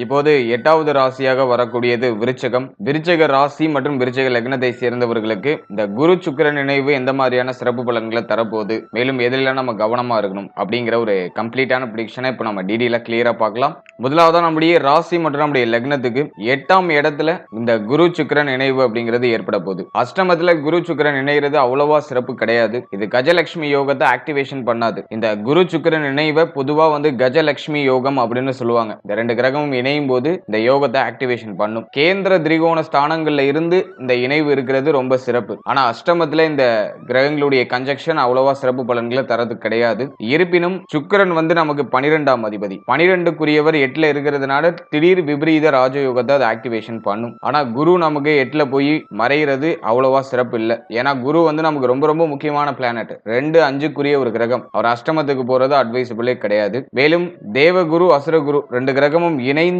இப்போது எட்டாவது ராசியாக வரக்கூடியது விருச்சகம். விருச்சக ராசி மற்றும் விருச்சக லக்னத்தை சேர்ந்தவர்களுக்கு இந்த குரு சுக்கர நினைவு எந்த மாதிரியான சிறப்பு பலன்களை தரப்போகுது? மேலும் எதிலெல்லாம் நம்ம கவனமா இருக்கணும் அப்படிங்கிற ஒரு கம்ப்ளீட்டான ப்ரிடிக்ஷனை இப்போ நம்ம டீடெயிலா கிளியரா பார்க்கலாம். முதலாவதா நம்முடைய ராசி மற்றும் நம்முடைய லக்னத்துக்கு எட்டாம் இடத்துல இந்த குரு சுக்கர நினைவு அப்படிங்கிறது ஏற்பட போகுது. அஷ்டமத்துல குரு சுக்கிரன் இணைகிறது அவ்வளவா சிறப்பு கிடையாது. இது கஜலட்சுமி யோகத்தை ஆக்டிவேஷன் பண்ணாது. இந்த குரு சுக்கிரன் நினைவை பொதுவா வந்து கஜலட்சுமி யோகம் அப்படின்னு சொல்லுவாங்க. இந்த ரெண்டு கிரகமும் இணையும் போது இந்த யோகத்தை ஆக்டிவேஷன் பண்ணும். கேந்திர திரிகோண ஸ்தானங்கள்ல இருந்து இந்த இணைவு இருக்கிறது ரொம்ப சிறப்பு. ஆனா அஷ்டமத்துல இந்த கிரகங்களுடைய கன்ஜெக்ஷன் அவ்வளவா சிறப்பு பலன்களை தரது கிடையாது. இருப்பினும் சுக்கிரன் வந்து நமக்கு பனிரெண்டாம் அதிபதி. பனிரெண்டுக்குரியவர் எட்டுல இருக்கிறதுனால திடீர் விபரீத ராஜயோகத்தை அது ஆக்டிவேஷன் பண்ணும். ஆனா குரு நமக்கு எட்டுல போய் மறைகிறது அவ்வளவா சிறப்பு இல்லை. ஏன்னா குரு வந்து நமக்கு ரொம்ப ரொம்ப முக்கியமான பிளானட் ரெண்டு அஞ்சுக்குரிய ஒரு கிரகம். அவர் அஷ்டமத்துக்கு போறது அட்வைசபிளே கிடையாது. மேலும் தேவகுரு அசுரகுரு ரெண்டு கிரகமும் இணைந்து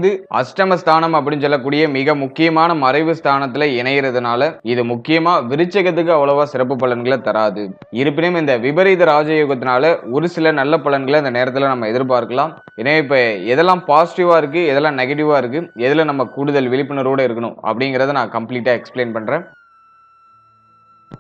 அஷ்டமஸ்தானம் அப்படின்னு சொல்லக்கூடிய மிக முக்கியமான மறைவு ஸ்தானத்துல இணைகிறதுனால இது முக்கியமா விருச்சகத்துக்கு அவ்வளவா சிறப்பு பலன்களை தராது. இருப்பினும் இந்த விபரீத ராஜயோகத்தினால ஒரு சில நல்ல பலன்களை இந்த நேரத்துல நம்ம எதிர்பார்க்கலாம். எனவே இப்ப எதெல்லாம் பாசிட்டிவா இருக்கு எதெல்லாம் நெகட்டிவா இருக்கு எதுல நம்ம கூடுதல் விழிப்புணர்வோட இருக்கணும் அப்படிங்கறத நான் கம்ப்ளீட்டா எக்ஸ்பிளைன் பண்றேன்.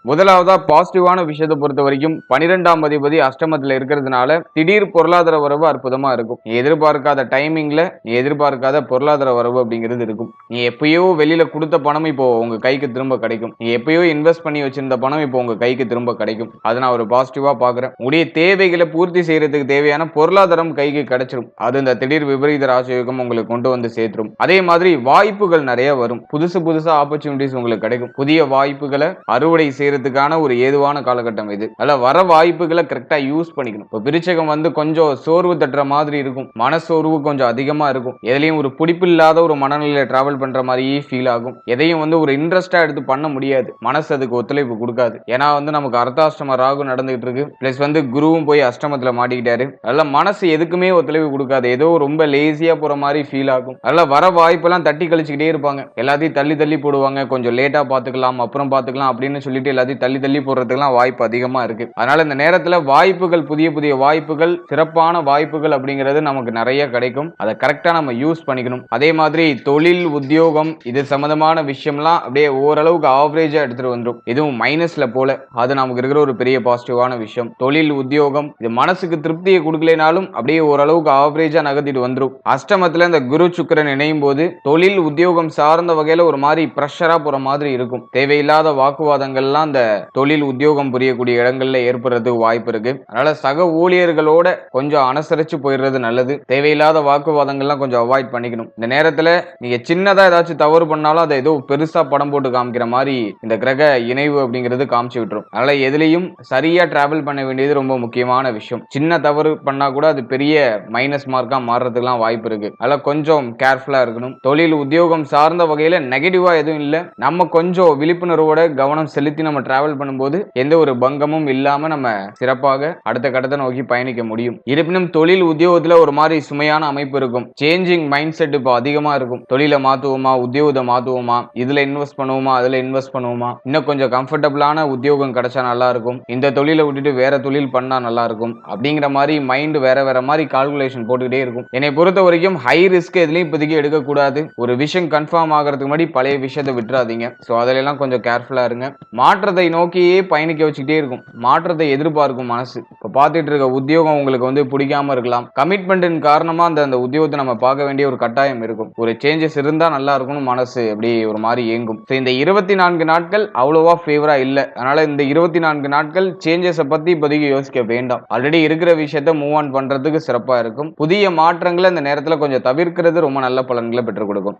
முதலாவதா பாசிட்டிவான விஷயத்தை பொறுத்த வரைக்கும் பனிரெண்டாம் அதிபதி அஷ்டமத்துல இருக்கிறதுனால திடீர் பொருளாதார வரவு அற்புதமா இருக்கும். நீ எதிர்பார்க்காத டைமிங்ல நீ எதிர்பார்க்காத பொருளாதார வரவு அப்படிங்கிறது இருக்கும். நீ எப்பயோ வெளியில கொடுத்த பணம் இப்போ உங்க கைக்கு திரும்ப கிடைக்கும். நீ எப்பயோ இன்வெஸ்ட் பண்ணி வச்சிருந்த பணம் இப்போ உங்க கைக்கு திரும்ப கிடைக்கும். அதை நான் ஒரு பாசிட்டிவா பாக்குறேன் உடைய தேவைகளை பூர்த்தி செய்யறதுக்கு தேவையான பொருளாதாரம் கைக்கு கிடைச்சிரும். அது இந்த திடீர் விபரீத ராஜயோகம் உங்களுக்கு கொண்டு வந்து சேர்த்துரும். அதே மாதிரி வாய்ப்புகள் நிறைய வரும். புதுசு புதுசா ஆப்பர்ச்சுனிட்டிஸ் உங்களுக்கு கிடைக்கும். புதிய வாய்ப்புகளை அறுவடை செய்யறதுக்கான ஒரு ஏதுவான காலகட்டம் இது. அதில் வர வாய்ப்புகளை கரெக்டாக யூஸ் பண்ணிக்கணும். இப்போ பிரிச்சகம் வந்து கொஞ்சம் சோர்வு தட்டுற மாதிரி இருக்கும். மனசோர்வு கொஞ்சம் அதிகமாக இருக்கும். எதுலையும் ஒரு பிடிப்பு இல்லாத ஒரு மனநிலையில் ட்ராவல் பண்ணுற மாதிரியே ஃபீல் ஆகும். எதையும் வந்து ஒரு இன்ட்ரெஸ்டாக எடுத்து பண்ண முடியாது. மனசு அதுக்கு ஒத்துழைப்பு கொடுக்காது. ஏன்னா வந்து நமக்கு அர்த்தாஷ்டம ராகு நடந்துகிட்டு இருக்கு. ப்ளஸ் வந்து குருவும் போய் அஷ்டமத்தில் மாட்டிக்கிட்டாரு. அதனால மனசு எதுக்குமே ஒத்துழைப்பு கொடுக்காது. ஏதோ ரொம்ப லேசியாக போகிற மாதிரி ஃபீல் ஆகும். அதனால வர வாய்ப்பெல்லாம் தட்டி கழிச்சுக்கிட்டே இருப்பாங்க. எல்லாத்தையும் தள்ளி தள்ளி போடுவாங்க. கொஞ்சம் லேட்டாக பார்த்துக்கலாம் அப்புறம் பார்த்துக்கலாம் அப்படின்னு சொல்லிட்டு எல்லாத்தையும் தள்ளி தள்ளி போடுறதுக்கெல்லாம் வாய்ப்பு அதிகமாக இருக்கு. அதனால இந்த நேரத்தில் வாய்ப்புகள் புதிய புதிய வாய்ப்புகள் சிறப்பான வாய்ப்புகள் அப்படிங்கிறது நமக்கு நிறைய கிடைக்கும். அதை கரெக்டாக நம்ம யூஸ் பண்ணிக்கணும். அதே மாதிரி தொழில் உத்தியோகம் இது சம்மந்தமான விஷயம்லாம் அப்படியே ஓரளவுக்கு ஆவரேஜாக எடுத்துகிட்டு வந்துடும் எதுவும் மைனஸில் போல. அது நமக்கு இருக்கிற ஒரு பெரிய பாசிட்டிவான விஷயம். தொழில் உத்தியோகம் இது மனசுக்கு திருப்தியை கொடுக்கலைனாலும் அப்படியே ஓரளவுக்கு ஆவரேஜா நகர்த்திட்டு வந்துடும் அஷ்டமத்துல இந்த குரு சுக்கிரன் இணையும் போது தொழில் உத்தியோகம் சார்ந்த வகையில ஒரு மாதிரி ப்ரெஷரா போற மாதிரி இருக்கும். தேவையில்லாத வாக்குவாதங்கள்லாம் அந்த தொழில் உத்தியோகம் புரியக்கூடிய இடங்கள்ல ஏற்படுறதுக்கு வாய்ப்பு இருக்கு. அதனால சக ஊழியர்களோட கொஞ்சம் அனுசரிச்சு போயிடுறது நல்லது. தேவையில்லாத வாக்குவாதங்கள்லாம் கொஞ்சம் அவாய்ட் பண்ணிக்கணும். இந்த நேரத்துல நீங்க சின்னதா ஏதாச்சும் தவறு பண்ணாலும் அதை ஏதோ பெருசா படம் போட்டு காமிக்கிற மாதிரி இந்த கிரக இணைவு அப்படிங்கிறது காமிச்சு விட்டுரும். அதனால எதுலையும் சரியா டிராவல் பண்ண வேண்டியது ரொம்ப முக்கியமான விஷயம். சின்ன தவறு பண்ணா கூட அது பெரிய மைனஸ் மார்க்கா மாறுறதுக்குலாம் வாய்ப்பு இருக்கு. அதனால கொஞ்சம் கேர்ஃபுல்லா இருக்கணும். தொழில் உத்தியோகம் சார்ந்த வகையில நெகட்டிவா எதுவும் இல்லை. நம்ம கொஞ்சம் விழிப்புணர்வோட கவனம் செலுத்தின நம்ம டிராவல் பண்ணும்போது எந்த ஒரு பங்கமும் இல்லாம நம்ம சிறப்பாக அடுத்த கட்டத்தை நோக்கி பயணிக்க முடியும். இருப்பினும் தொழில் உத்தியோகத்துல ஒரு மாதிரி சுமையான அமைப்பு இருக்கும். சேஞ்சிங் மைண்ட் செட் இப்போ அதிகமா இருக்கும். தொழிலை மாத்துவோமா? உத்தியோகத்தை மாத்துவோமா? இதுல இன்வெஸ்ட் பண்ணுவோமா? அதுல இன்வெஸ்ட் பண்ணுவோமா? இன்னும் கொஞ்சம் கம்ஃபர்டபுளான உத்தியோகம் கிடைச்சா நல்லா இருக்கும். இந்த தொழிலை விட்டுட்டு வேற தொழில் பண்ணா நல்லா இருக்கும். அப்படிங்கிற மாதிரி மைண்ட் வேற வேற மாதிரி கால்குலேஷன் போட்டுக்கிட்டே இருக்கும். என்னை பொறுத்த வரைக்கும் ஹை ரிஸ்க் எதுலையும் இப்போதைக்கு எடுக்கக்கூடாது. ஒரு விஷயம் கன்ஃபார்ம் ஆகிறதுக்கு முன்னாடி பழைய விஷயத்தை விட்டுறாதீங்க. ஸோ அதிலெல்லாம் கொஞ்சம் கேர்ஃபுல்லாக இருங்க. மாற்றத்தை நோக்கியே பயணிக்க வச்சுக்கிட்டே இருக்கும். மாற்றத்தை எதிர்பார்க்கும் மனசு. இப்போ பார்த்துட்டு இருக்க உத்தியோகம் உங்களுக்கு வந்து பிடிக்காம இருக்கலாம். கமிட்மெண்ட்டின் காரணமாக அந்த அந்த உத்தியோகத்தை நம்ம பார்க்க வேண்டிய ஒரு கட்டாயம் இருக்கும். ஒரு சேஞ்சஸ் இருந்தால் நல்லா இருக்கும்னு மனசு அப்படி ஒரு மாதிரி இயங்கும் ஸோ இந்த இருபத்தி நான்கு நாட்கள் அவ்வளோவா ஃபேவரா இல்லை. அதனால இந்த இருபத்தி நான்கு நாட்கள் சேஞ்சஸை பற்றி இப்போதைக்கு யோசிக்க வேண்டாம். ஆல்ரெடி இருக்கிற விஷயத்த மூவ் ஆன் பண்ணுறதுக்கு சிறப்பாக இருக்கும். புதிய மாற்றங்களை அந்த நேரத்தில் கொஞ்சம் தவிர்க்கிறது ரொம்ப நல்ல பலன்களை பெற்றுக் கொடுக்கும்.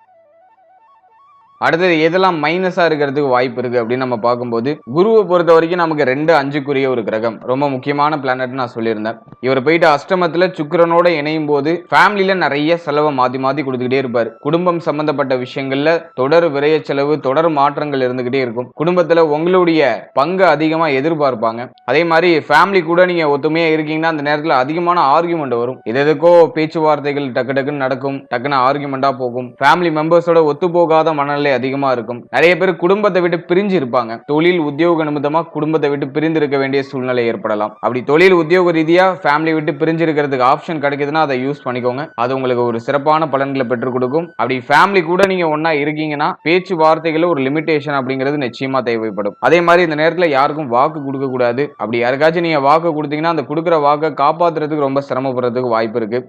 அடுத்தது எதெல்லாம் மைனஸா இருக்கிறதுக்கு வாய்ப்பு இருக்கு அப்படின்னு நம்ம பார்க்கும்போது குருவை பொறுத்த வரைக்கும் நமக்கு ரெண்டு அஞ்சுக்குரிய ஒரு கிரகம். ரொம்ப முக்கியமான பிளானட் நான் சொல்லியிருந்தேன். இவர் போயிட்டு அஷ்டமத்துல சுக்கரனோட இணையும் போது ஃபேமிலியில நிறைய செலவை மாத்தி மாத்தி கொடுத்துக்கிட்டே இருப்பார். குடும்பம் சம்பந்தப்பட்ட விஷயங்கள்ல தொடர் விரைய செலவு தொடர் மாற்றங்கள் இருந்துகிட்டே இருக்கும். குடும்பத்துல உங்களுடைய பங்கு அதிகமா எதிர்பார்ப்பாங்க. அதே மாதிரி ஃபேமிலி கூட நீங்க ஒத்துமையா இருக்கீங்கன்னா அந்த நேரத்துல அதிகமான ஆர்குமெண்ட் வரும். எது எதுக்கோ பேச்சுவார்த்தைகள் டக்கு டக்குன்னு நடக்கும். டக்குன்னு ஆர்குமெண்டா போகும். ஃபேமிலி மெம்பர்ஸோட ஒத்து போகாத மனநிலை அதிகமா இருக்கும் நிறைய பேர் குடும்பத்தை விட்டு பிரிஞ்சு இருப்பாங்க தொழில் உத்தியோக நிமித்தமா குடும்பத்தை விட்டு பிரிந்து இருக்க வேண்டிய சூழ்நிலை ஏற்படலாம். அப்படி தொழில் உத்தியோக ரீதியா ஃபேமிலி விட்டு பிரிஞ்சு இருக்கிறதுக்கு ஆப்ஷன் கிடைக்குதுன்னா அதை யூஸ் பண்ணிக்கோங்க. அது உங்களுக்கு ஒரு சிறப்பான பலன்களை பெற்றுக் கொடுக்கும். அப்படி ஃபேமிலி கூட நீங்க ஒன்னா இருக்கீங்கன்னா பேச்சுவார்த்தைகள் ஒரு லிமிடேஷன் அப்படிங்கிறது நிச்சயமா தேவைப்படும். அதே மாதிரி இந்த நேரத்தில் யாருக்கும் வாக்கு கொடுக்க கூடாது. அப்படி யாருக்காச்சும் நீங்க வாக்கு கொடுத்தீங்கன்னா அந்த கொடுக்குற வாக்கை காப்பாத்துறதுக்கு ரொம்ப சிரமப்படுறதுக்கு வாய்ப்பு இருக்கு.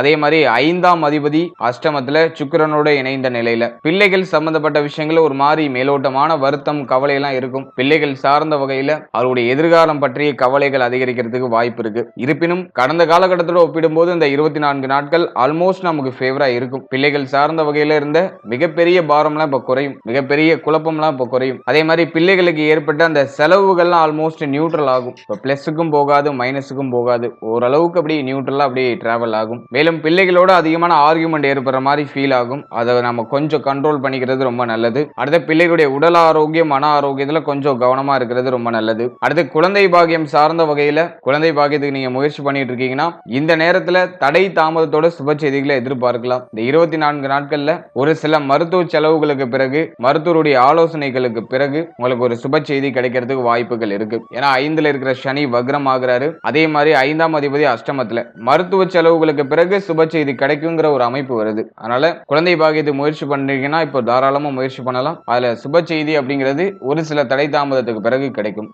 அதே மாதிரி ஐந்தாம் அதிபதி அஷ்டமத்துல சுக்கரனோட இணைந்த நிலையில. பிள்ளைகள் சம்பந்தப்பட்ட விஷயங்கள ஒரு மாதிரி மேலோட்டமான வருத்தம் கவலை எல்லாம் இருக்கும். பிள்ளைகள் சார்ந்த வகையில அவருடைய எதிர்காலம் பற்றிய கவலைகள் அதிகரிக்கிறதுக்கு வாய்ப்பு இருக்கு. இருப்பினும் கடந்த காலகட்டத்தோட ஒப்பிடும்போது இந்த இருபத்தி நான்கு நாட்கள் ஆல்மோஸ்ட் நமக்கு ஃபேவரா இருக்கும். பிள்ளைகள் சார்ந்த வகையில இருந்த மிகப்பெரிய பாரம்லாம் இப்ப குறையும். மிகப்பெரிய குழப்பம்லாம் இப்ப குறையும். அதே மாதிரி பிள்ளைகளுக்கு ஏற்பட்ட அந்த செலவுகள்லாம் ஆல்மோஸ்ட் நியூட்ரல் ஆகும். இப்போ பிளஸுக்கும் போகாது மைனஸுக்கும் போகாது. ஓரளவுக்கு அப்படியே நியூட்ரலா அப்படியே டிராவல் ஆகும். மேலும் பிள்ளைகளோட அதிகமான ஆர்குமெண்ட் ஏற்படுற மாதிரி ஃபீல் ஆகும். அதை நம்ம கொஞ்சம் கண்ட்ரோல் பண்ணிக்கிறது ரொம்ப நல்லது. அடுத்த பிள்ளைகளுடைய உடல் ஆரோக்கியம் மன ஆரோக்கியத்துல கொஞ்சம் கவனமா இருக்கிறது ரொம்ப நல்லது. அடுத்து குழந்தை பாகியம் சார்ந்த வகையில குழந்தை பாகியத்துக்கு நீங்க முயற்சி பண்ணிட்டு இருக்கீங்கன்னா இந்த நேரத்துல தடை தாமதத்தோட சுப செய்திகளை எதிர்பார்க்கலாம். இந்த இருபத்தி நான்கு நாட்கள்ல ஒரு சில மருத்துவ செலவுகளுக்கு பிறகு மருத்துவருடைய ஆலோசனைகளுக்கு பிறகு உங்களுக்கு ஒரு சுப செய்தி கிடைக்கிறதுக்கு வாய்ப்புகள் இருக்கு. ஏன்னா ஐந்துல இருக்கிற சனி வக்ரம் ஆகிறாரு. அதே மாதிரி ஐந்தாம் அதிபதி அஷ்டமத்துல. மருத்துவ செலவுகளுக்கு பிறகு சுப செய்தி கிடைக்குங்கிற ஒரு அமைப்பு வருது. அதனால குழந்தை பாக்கியத்தை முயற்சி பண்றீங்கன்னா இப்போ தாராளமா முயற்சி பண்ணலாம். அதுல சுப செய்தி அப்படிங்கிறது ஒரு சில தடை தாமதத்துக்கு பிறகு கிடைக்கும்.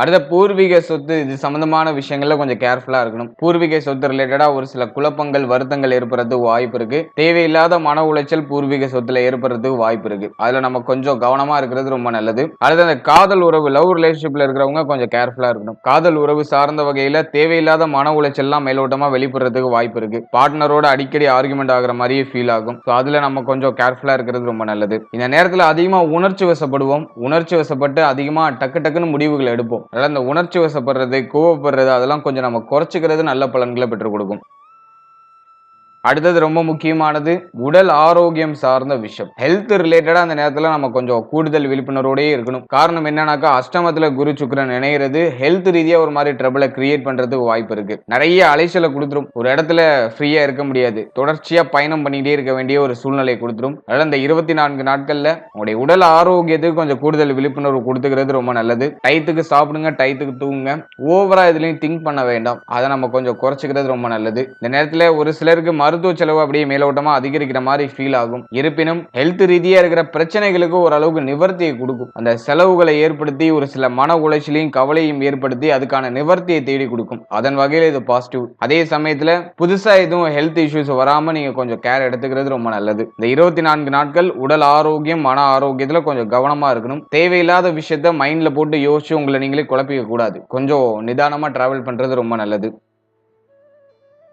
அடுத்த பூர்வீக சொத்து இது சம்மந்தமான விஷயங்கள்ல கொஞ்சம் கேர்ஃபுல்லா இருக்கணும். பூர்வீக சொத்து ரிலேட்டடா ஒரு சில குழப்பங்கள் வருத்தங்கள் ஏற்படுறதுக்கு வாய்ப்பு இருக்கு. தேவையில்லாத மன உளைச்சல் பூர்வீக சொத்துல ஏற்படுறதுக்கு வாய்ப்பு இருக்கு. அதுல நம்ம கொஞ்சம் கவனமா இருக்கிறது ரொம்ப நல்லது. அடுத்து அந்த காதல் உறவு லவ் ரிலேஷன்ஷிப்ல இருக்கிறவங்க கொஞ்சம் கேர்ஃபுல்லா இருக்கணும். காதல் உறவு சார்ந்த வகையில தேவையில்லாத மன உளைச்சல்லாம் மேலோட்டமா வெளிப்படுறதுக்கு வாய்ப்பு இருக்கு. பார்ட்னரோட அடிக்கடி ஆர்குமெண்ட் ஆகுற மாதிரியே ஃபீல் ஆகும். ஸோ அதுல நம்ம கொஞ்சம் கேர்ஃபுல்லா இருக்கிறது ரொம்ப நல்லது. இந்த நேரத்துல அதிகமா உணர்ச்சி வசப்படுவோம். உணர்ச்சி வசப்பட்டு அதிகமா டக்கு டக்குன்னு முடிவுகள் எடுப்போம். அதனால் இந்த உணர்ச்சி வசப்படுறது கோவப்படுறது அதெல்லாம் கொஞ்சம் நம்ம குறைச்சிக்கிறது நல்ல பலன்களை பெற்றுக் கொடுக்கும். அடுத்தது ரொம்ப முக்கியமானது உடல் ஆரோக்கியம் சார்ந்த விஷயம். ஹெல்த் ரிலேட்டடா அந்த நேரத்துல நம்ம கொஞ்சம் கூடுதல் விழிப்புணர்வோடயே இருக்கணும். காரணம் என்னன்னாக்கா அஷ்டமத்துல குரு சுக்கரன் நினைகிறது ஹெல்த் ரீதியா ஒரு மாதிரி ட்ரபிளை கிரியேட் பண்றதுக்கு வாய்ப்பு இருக்கு. நிறைய அலைச்சலை கொடுத்துரும். ஒரு இடத்துல ஃப்ரீயா இருக்க முடியாது. தொடர்ச்சியா பயணம் பண்ணிக்கிட்டே இருக்க வேண்டிய ஒரு சூழ்நிலை கொடுத்துரும். அதனால இந்த இருபத்தி நான்கு நாட்கள்ல உங்களுடைய உடல் ஆரோக்கியத்துக்கு கொஞ்சம் கூடுதல் விழிப்புணர்வு கொடுத்துக்கிறது ரொம்ப நல்லது. டயத்துக்கு சாப்பிடுங்க டயத்துக்கு தூங்குங்க. ஓவரா இதுலயும் திங்க் பண்ண வேண்டாம். அதை நம்ம கொஞ்சம் குறைச்சிக்கிறது ரொம்ப நல்லது. இந்த நேரத்துல ஒரு சிலருக்கு மருத்துவ செலவு அப்படியே மேலோட்டமா அதிகரிக்கிற மாதிரி ஃபீல் ஆகும். இருப்பினும் ஹெல்த் ரீதியா இருக்கிற பிரச்சனைகளுக்கு ஓரளவுக்கு நிவர்த்தியை கொடுக்கும். அந்த செலவுகளை ஏற்படுத்தி ஒரு சில மன உளைச்சலையும் கவலையும் ஏற்படுத்தி அதுக்கான நிவர்த்தியை தேடி கொடுக்கும். அதன் வகையில் இது பாசிட்டிவ் அதே சமயத்துல புதுசா எதுவும் ஹெல்த் இஷ்யூஸ் வராம நீங்க கொஞ்சம் கேர் எடுத்துக்கிறது ரொம்ப நல்லது. இந்த இருபத்தி நான்கு நாட்கள் உடல் ஆரோக்கியம் மன ஆரோக்கியத்துல கொஞ்சம் கவனமா இருக்கணும். தேவையில்லாத விஷயத்த மைண்ட்ல போட்டு யோசிச்சு உங்களை நீங்களே குழப்பிக்க கூடாது கொஞ்சம் நிதானமா டிராவல் பண்றது ரொம்ப நல்லது.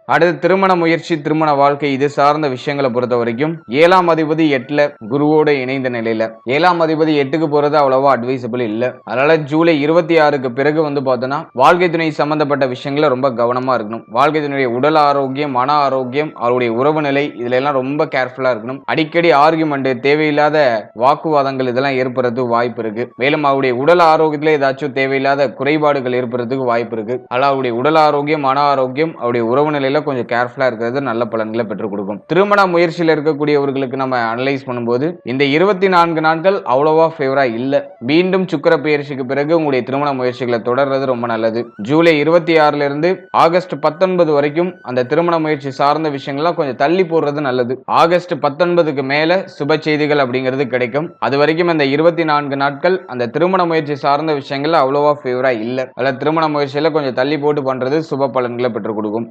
அடுத்து திருமண முயற்சி திருமண வாழ்க்கை இது சார்ந்த விஷயங்களை பொறுத்த வரைக்கும் ஏழாம் அதிபதி எட்டுல குருவோட இணைந்த நிலையில. ஏழாம் அதிபதி எட்டுக்கு போறது அவ்வளவா அட்வைசபிள் இல்ல. அதனால ஜூலை இருபத்தி ஆறுக்கு பிறகு வந்து பார்த்தோன்னா வாழ்க்கை துணை சம்பந்தப்பட்ட விஷயங்கள ரொம்ப கவனமா இருக்கணும். வாழ்க்கை துணையுடைய உடல் ஆரோக்கியம் மன ஆரோக்கியம் அவருடைய உறவு நிலை இதுல எல்லாம் ரொம்ப கேர்ஃபுல்லா இருக்கணும். அடிக்கடி ஆர்குமெண்ட் தேவையில்லாத வாக்குவாதங்கள் இதெல்லாம் ஏற்படுறதுக்கு வாய்ப்பு இருக்கு. மேலும் அவருடைய உடல் ஆரோக்கியத்துல ஏதாச்சும் தேவையில்லாத குறைபாடுகள் ஏற்படுறதுக்கு வாய்ப்பு இருக்கு. அதனால அவருடைய உடல் ஆரோக்கியம் மன ஆரோக்கியம் அவருடைய உறவு நிலையில கொஞ்சம் கேர்ஃபுல்லா இருக்கிறது நல்ல பலன்களை பெற்றுக் கொடுக்கும். திருமண முயற்சியில் இருக்கக்கூடியவர்களுக்கு நம்ம அனலைஸ் பண்ணும்போது இந்த இருபத்தி நான்கு நாட்கள் அவ்வளவா ஃபேவரா இல்ல. மீண்டும் சுக்கர பயிற்சிக்கு பிறகு உங்களுடைய திருமண முயற்சிகளை தொடர்றது ரொம்ப நல்லது. ஜூலை இருபத்தி ஆறுல இருந்து ஆகஸ்ட் பத்தொன்பது வரைக்கும் அந்த திருமண முயற்சி சார்ந்த விஷயங்கள்லாம் கொஞ்சம் தள்ளி போடுறது நல்லது. ஆகஸ்ட் பத்தொன்பதுக்கு மேல சுப செய்திகள் அப்படிங்கிறது கிடைக்கும். அது வரைக்கும் அந்த இருபத்தி நான்கு நாட்கள் அந்த திருமண முயற்சி சார்ந்த விஷயங்கள்ல அவ்வளவா ஃபேவரா இல்ல. அதில் திருமண முயற்சியில கொஞ்சம் தள்ளி போட்டு பண்றது சுப பலன்களை பெற்றுக் கொடுக்கும்.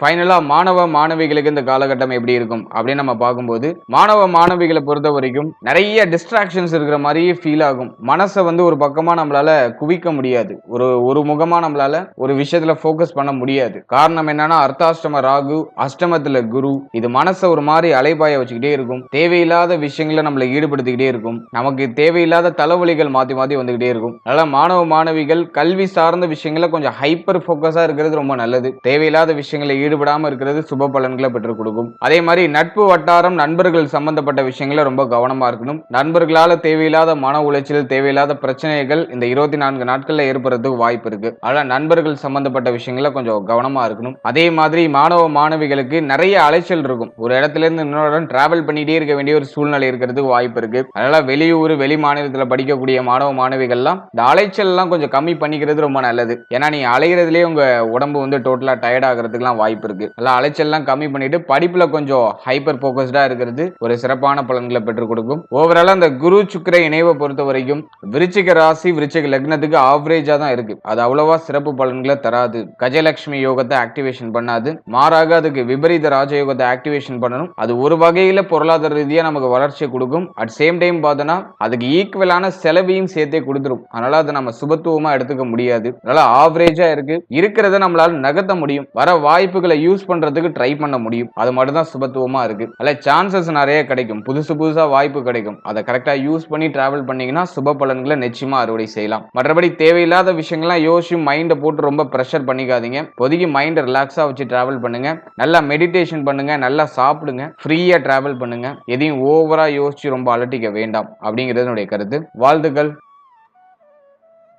ஃபைனலாக மாணவ மாணவிகளுக்கு இந்த காலகட்டம் எப்படி இருக்கும் அப்படின்னு நம்ம பார்க்கும்போது மாணவ மாணவிகளை பொறுத்த வரைக்கும் நிறைய டிஸ்ட்ராக்ஷன்ஸ் இருக்கிற மாதிரியே ஃபீல் ஆகும். மனசை வந்து ஒரு பக்கமாக நம்மளால குவிக்க முடியாது. ஒரு ஒரு முகமாக நம்மளால ஒரு விஷயத்துல ஃபோக்கஸ் பண்ண முடியாது. காரணம் என்னன்னா அர்த்தாஷ்டம ராகு அஷ்டமத்துல குரு இது மனசை ஒரு மாதிரி அலைபாய வச்சுக்கிட்டே இருக்கும். தேவையில்லாத விஷயங்களை நம்மளை ஈடுபடுத்திக்கிட்டே இருக்கும். நமக்கு தேவையில்லாத தலைவலிகள் மாற்றி மாற்றி வந்துக்கிட்டே இருக்கும். அதனால மாணவ மாணவிகள் கல்வி சார்ந்த விஷயங்களை கொஞ்சம் ஹைப்பர் ஃபோக்கஸாக இருக்கிறது ரொம்ப நல்லது. தேவையில்லாத விஷயங்களை ஈடுபடாமல் இருக்கிறது சுப பலன்களை பெற்றுக் கொடுக்கும். அதே மாதிரி நட்பு வட்டாரம் நண்பர்கள் சம்பந்தப்பட்ட விஷயங்கள ரொம்ப கவனமா இருக்கணும். நண்பர்களால தேவையில்லாத மன உளைச்சல் தேவையில்லாத பிரச்சனைகள் இந்த இருபத்தி நான்கு நாட்கள்ல ஏற்படுறதுக்கு வாய்ப்பு இருக்கு. அதனால நண்பர்கள் சம்பந்தப்பட்ட விஷயங்கள கொஞ்சம் கவனமா இருக்கணும். அதே மாதிரி மாணவ மாணவிகளுக்கு நிறைய அலைச்சல் இருக்கும். ஒரு இடத்துல இருந்து இன்னொரு இடம் டிராவல் பண்ணிட்டே இருக்க வேண்டிய ஒரு சூழ்நிலை இருக்கிறதுக்கு வாய்ப்பு இருக்கு. அதனால வெளியூர் வெளி மாநிலத்தில் படிக்கக்கூடிய மாணவ மாணவிகள்லாம் இந்த அலைச்சல் எல்லாம் கொஞ்சம் கம்மி பண்ணிக்கிறது ரொம்ப நல்லது. ஏன்னா நீ அலைகிறதுலேயே உங்க உடம்பு வந்து டோட்டலா டயர்ட் ஆகிறதுக்குலாம் வாய்ப்பு வாய்ப்பு இருக்கு. அதெல்லாம் அலைச்சல்லாம் கம்மி பண்ணிட்டு படிப்புல கொஞ்சம் ஹைப்பர் போக்கஸ்டா இருக்கிறது ஒரு சிறப்பான பலன்களை பெற்றுக் கொடுக்கும். ஓவரால் அந்த குரு சுக்கர இணைவை பொறுத்த வரைக்கும் விருச்சிக ராசி விருச்சிக லக்னத்துக்கு ஆவரேஜா தான் இருக்கு. அது அவ்வளவா சிறப்பு பலன்களை தராது. கஜலட்சுமி யோகத்தை ஆக்டிவேஷன் பண்ணாது. மாறாக அதுக்கு விபரீத ராஜயோகத்தை ஆக்டிவேஷன் பண்ணணும். அது ஒரு வகையில பொருளாதார ரீதியா நமக்கு வளர்ச்சியை கொடுக்கும். அட் சேம் டைம் பார்த்தோன்னா அதுக்கு ஈக்குவலான செலவையும் சேர்த்தே கொடுத்துரும். அதனால அதை நம்ம சுபத்துவமா எடுத்துக்க முடியாது. அதனால ஆவரேஜா இருக்கு. இருக்கிறத நம்மளால நகர்த்த முடியும். வர வாய்ப்புகள் யூஸ் பண்றதுக்கு ட்ரை பண்ண முடியும். அது மட்டும் தான் சுபத்துவமா இருக்கு. அதுல சான்சஸ் நிறைய கிடைக்கும். புதுசு புதுசா வாய்ப்பு கிடைக்கும். அதை கரெக்டா யூஸ் பண்ணி டிராவல் பண்ணீங்கன்னா சுப பலன்களை நிச்சயமா அறுவடை செய்யலாம். மற்றபடி தேவையில்லாத விஷயங்கள்லாம் யோசிச்சு மைண்டை போட்டு ரொம்ப ப்ரெஷர் பண்ணிக்காதீங்க. பொதுக்கி மைண்டை ரிலாக்ஸா வச்சு டிராவல் பண்ணுங்க. நல்லா மெடிடேஷன் பண்ணுங்க. நல்லா சாப்பிடுங்க. ஃப்ரீயா டிராவல் பண்ணுங்க. எதையும் ஓவரா யோசிச்சு ரொம்ப அலட்டிக்க வேண்டாம். அப்படிங்கிறது என்னுடைய கருத்து. வாழ்த்துக்கள்.